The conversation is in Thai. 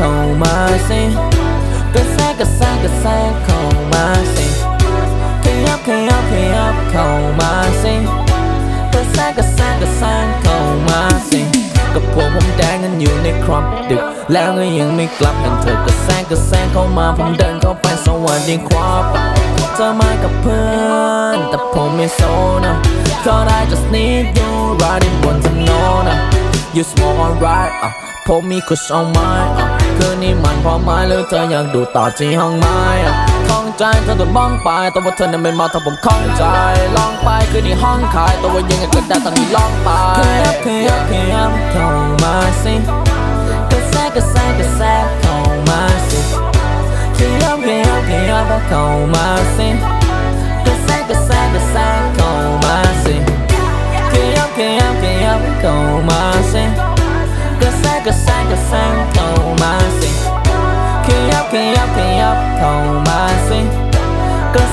เข้ามาสิกระแสกระแสกระแสเข้ามาสิขยับขยับขยับเข้ามาสิกระแสกระแสกระแสเข้ามาสิกับพวกผมแดงกันอยู่ในครอบดึก แล้วก็ยังไม่กลับกันเธอกระแสกระแสเข้ามาผมเดินเข้าไปสวัสดีครับเธอมากับเพื่อนแต่ผมไม่โซนะ Cause I just need you riding บนถนนนะ You smoke alright อะผมมีคุชเอาไม้อะ คืนนี้มันพอไหม้หรือเธออยากดูต่อที่ห้องไม้อะข้องใจเธอโดนมองไปต่ว่าเธอนั้นไม่มาถ้าผมข้องใจ ลองไปคืนนี้ห้องขายต่ว่ายังไงก็ได้ตอนนี้ลองไปขยับขยับขยับเข้ามาสิกระแสกระแสกระแสเข้ามาสิขยับขยับขยับเข้ามาสิกระแสกระแสกระแสเข้ามาสิขยับขยับขยับเข้ามาสิกระแสกระแสกระแสเข้ามา ยับเข้ามาสิกระ